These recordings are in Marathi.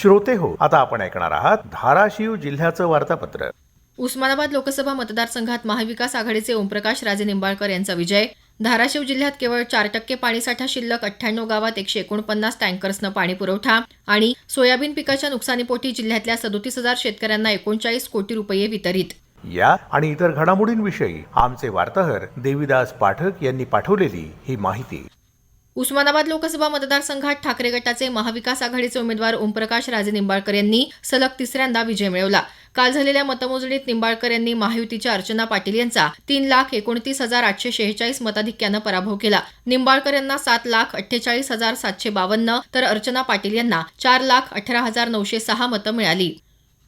श्रोते हो. आता आपण ऐकणार आहात धाराशिव जिल्ह्याचं वार्तापत्र. उस्मानाबाद लोकसभा मतदारसंघात महाविकास आघाडीचे ओमप्रकाश राजे निंबाळकर यांचा विजय. धाराशिव जिल्ह्यात केवळ चार टक्के पाणीसाठा शिल्लक अठ्ठ्याण्णव गावात एकशे एकोणपन्नास टँकर्सनं पाणी पुरवठा आणि सोयाबीन पिकाच्या नुकसानीपोटी जिल्ह्यातल्या सदोतीस हजार शेतकऱ्यांना एकोणचाळीस कोटी रुपये वितरित. या आणि इतर घडामोडींविषयी आमचे वार्ताहर देविदास पाठक यांनी पाठवलेली ही माहिती. उस्मानाबाद लोकसभा मतदारसंघात ठाकरे गटाचे महाविकास आघाडीचे उमेदवार ओमप्रकाश राजे निंबाळकर यांनी सलग तिसऱ्यांदा विजय मिळवला. काल झालेल्या मतमोजणीत निंबाळकर यांनी महायुतीच्या अर्चना पाटील यांचा तीन लाख एकोणतीस हजार आठशे शेहेचाळीस मताधिक्यानं पराभव केला. निंबाळकर यांना सात लाख अठ्ठेचाळीस हजार सातशे बावन्न तर अर्चना पाटील यांना चार लाख अठरा हजार नऊशे सहा मतं मिळाली.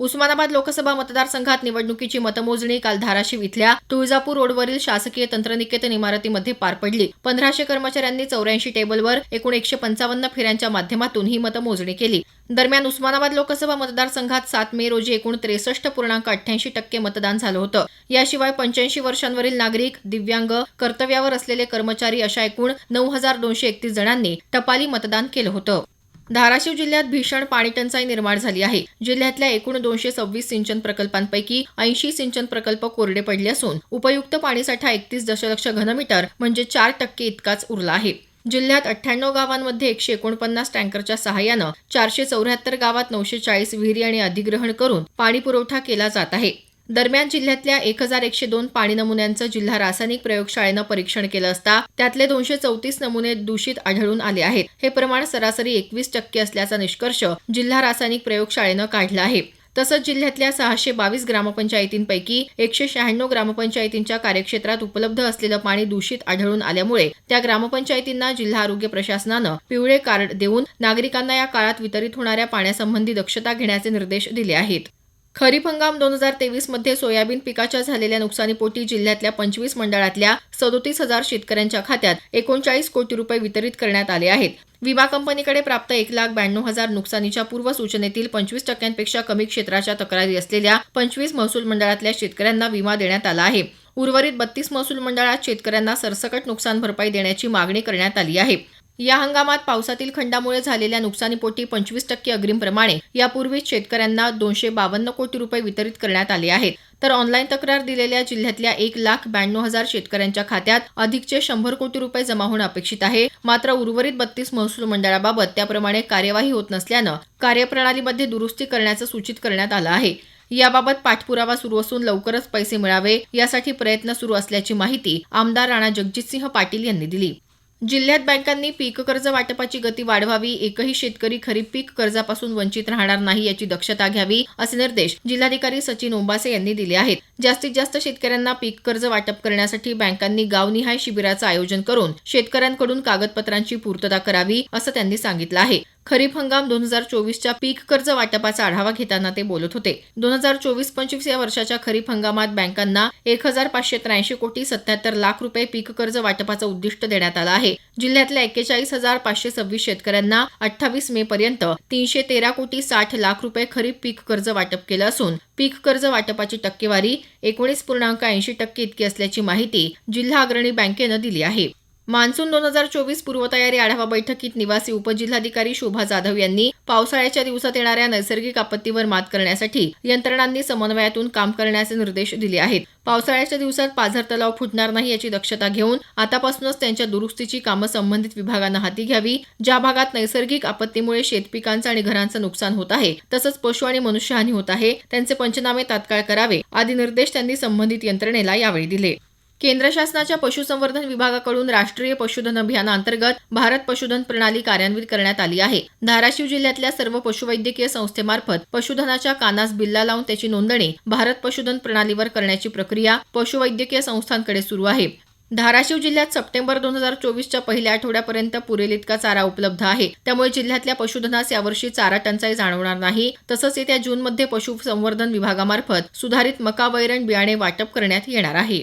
उस्मानाबाद लोकसभा मतदारसंघात निवडणुकीची मतमोजणी काल धाराशिव इथल्या तुळजापूर रोडवरील शासकीय तंत्रनिकेतन इमारतीमध्ये पार पडली. पंधराशे कर्मचाऱ्यांनी चौऱ्याऐंशी टेबलवर एकूण एकशे पंचावन्न फेऱ्यांच्या माध्यमातून ही मतमोजणी केली. दरम्यान उस्मानाबाद लोकसभा मतदारसंघात सात मे रोजी एकूण त्रेसष्ट पूर्णांक अठ्ठ्याऐंशी टक्के मतदान झालं होतं. याशिवाय पंच्याऐंशी वर्षांवरील नागरिक दिव्यांग कर्तव्यावर असलेले कर्मचारी अशा एकूण नऊ हजार दोनशे एकतीस जणांनी टपाली मतदान केलं होतं. धाराशिव जिल्ह्यात भीषण पाणीटंचाई निर्माण झाली आहे. जिल्ह्यातल्या एकूण दोनशे सव्वीस सिंचन प्रकल्पांपैकी ऐंशी सिंचन प्रकल्प कोरडे पडले असून उपयुक्त पाणीसाठा एकतीस दशलक्ष घनमीटर म्हणजे चार टक्के इतकाच उरला आहे. जिल्ह्यात अठ्ठ्याण्णव गावांमध्ये एकशे एकोणपन्नास टँकरच्या सहाय्यानं चारशे चौऱ्याहत्तर गावात नऊशे चाळीस विहिरी आणि अधिग्रहण करून पाणी पुरवठा केला जात आहे. दरम्यान जिल्ह्यातल्या एक हजार एकशे दोन पाणी नमुन्यांचं जिल्हा रासायनिक प्रयोगशाळेनं परीक्षण केलं असता त्यातले दोनशे चौतीस नमुने दूषित आढळून आले आहेत. हे प्रमाण सरासरी एकवीस टक्के असल्याचा निष्कर्ष जिल्हा रासायनिक प्रयोगशाळेनं काढला आहे. तसंच जिल्ह्यातल्या सहाशे बावीस ग्रामपंचायतींपैकी एकशे शहाण्णव ग्रामपंचायतींच्या कार्यक्षेत्रात उपलब्ध असलेलं पाणी दूषित आढळून आल्यामुळे त्या ग्रामपंचायतींना जिल्हा आरोग्य प्रशासनानं पिवळे कार्ड देऊन नागरिकांना या काळात वितरित होणाऱ्या पाण्यासंबंधी दक्षता घेण्याचे निर्देश दिले आहेत. खरीप हंगाम दोन हजार तेवीसमध्ये सोयाबीन पिकाच्या झालेल्या नुकसानीपोटी जिल्ह्यातल्या पंचवीस मंडळातल्या सदोतीस हजार शेतकऱ्यांच्या खात्यात एकोणचाळीस कोटी रुपये वितरित करण्यात आले आहेत. विमा कंपनीकडे प्राप्त एक लाख ब्याण्णव हजार नुकसानीच्या पूर्व सूचनेतील पंचवीस टक्क्यांपेक्षा कमी क्षेत्राच्या तक्रारी असलेल्या पंचवीस महसूल मंडळातल्या शेतकऱ्यांना विमा देण्यात आला आहे. उर्वरित बत्तीस महसूल मंडळात शेतकऱ्यांना सरसकट नुकसान भरपाई देण्याची मागणी करण्यात आली आहे. या हंगामात पावसातील खंडामुळे झालेल्या नुकसानीपोटी पंचवीस टक्के अग्रिमप्रमाणे यापूर्वीच शेतकऱ्यांना दोनशे बावन्न कोटी रुपये वितरित करण्यात आले आहेत. तर ऑनलाईन तक्रार दिलेल्या जिल्ह्यातल्या एक लाख ब्याण्णव हजार शेतकऱ्यांच्या खात्यात अधिकचे शंभर कोटी रुपये जमा होणं अपेक्षित आहे. मात्र उर्वरित बत्तीस महसूल मंडळाबाबत त्याप्रमाणे कार्यवाही होत नसल्यानं कार्यप्रणालीमध्ये दुरुस्ती करण्याचं सूचित करण्यात आलं आहे. याबाबत पाठपुरावा सुरू असून लवकरच पैसे मिळावे यासाठी प्रयत्न सुरू असल्याची माहिती आमदार राणा जगजितसिंह पाटील यांनी दिली. जिल्ह्यात बँकांनी पीक कर्ज वाटपाची गती वाढवावी एकही शेतकरी खरीप पीक कर्जापासून वंचित राहणार नाही याची दक्षता घ्यावी असे निर्देश जिल्हाधिकारी सचिन ओंबासे यांनी दिले आहेत. जास्तीत जास्त शेतकऱ्यांना पीक कर्ज वाटप करण्यासाठी बँकांनी गावनिहाय शिबिराचं आयोजन करून शेतकऱ्यांकडून कागदपत्रांची पूर्तता करावी असं त्यांनी सांगितलं आहे. खरीप हंगाम दोन हजार चोवीसच्या पीक कर्ज वाटपाचा आढावा घेताना ते बोलत होते. दोन हजार चोवीस पंचवीस या वर्षाच्या खरीप हंगामात बँकांना एक हजार पाचशे त्र्याऐंशी कोटी सत्याहत्तर लाख रुपये पीक कर्ज वाटपाचं उद्दिष्ट देण्यात आलं आहे. जिल्ह्यातल्या एक्केचाळीस हजार पाचशे सव्वीस शेतकऱ्यांना अठ्ठावीस मे पर्यंत तीनशे तेरा कोटी साठ लाख रुपये खरीप पीक कर्ज वाटप केलं असून पीक कर्ज वाटपाची टक्केवारी एकोणीस पूर्णांक ऐंशी टक्के इतकी असल्याची माहिती जिल्हा अग्रणी बँकेनं दिली आहे. मान्सून दोन हजार चोवीस पूर्वतयारी आढावा बैठकीत निवासी उपजिल्हाधिकारी शोभा जाधव यांनी पावसाळ्याच्या दिवसात येणाऱ्या नैसर्गिक आपत्तीवर मात करण्यासाठी यंत्रणांनी समन्वयातून काम करण्याचे निर्देश दिले आहेत. पावसाळ्याच्या दिवसात पाझर तलाव फुटणार नाही याची दक्षता घेऊन आतापासूनच त्यांच्या दुरुस्तीची कामं संबंधित विभागानं हाती घ्यावी ज्या भागात नैसर्गिक आपत्तीमुळे शेतपिकांचं आणि घरांचं नुकसान होत आहे तसंच पशु आणि मनुष्यहानी होत आहे त्यांचे पंचनामे तात्काळ करावे आदी निर्देश त्यांनी संबंधित यंत्रणेला यावेळी दिले. केंद्र शासनाच्या पशुसंवर्धन विभागाकडून राष्ट्रीय पशुधन अभियानाअंतर्गत भारत पशुधन प्रणाली कार्यान्वित करण्यात आली आहे. धाराशिव जिल्ह्यातल्या सर्व पशुवैद्यकीय संस्थेमार्फत पशुधनाच्या कानास बिल्ला लावून त्याची नोंदणी भारत पशुधन प्रणालीवर करण्याची प्रक्रिया पशुवैद्यकीय संस्थांकडे सुरू आहे. धाराशिव जिल्ह्यात सप्टेंबर दोन हजार चोवीसच्या पहिल्या आठवड्यापर्यंत पुरेल इतका चारा उपलब्ध आहे. त्यामुळे जिल्ह्यातल्या पशुधनास यावर्षी चारा टंचाई जाणवणार नाही. तसंच येत्या जूनमध्ये पशुसंवर्धन विभागामार्फत सुधारित मका वैरण बियाणे वाटप करण्यात येणार आहे.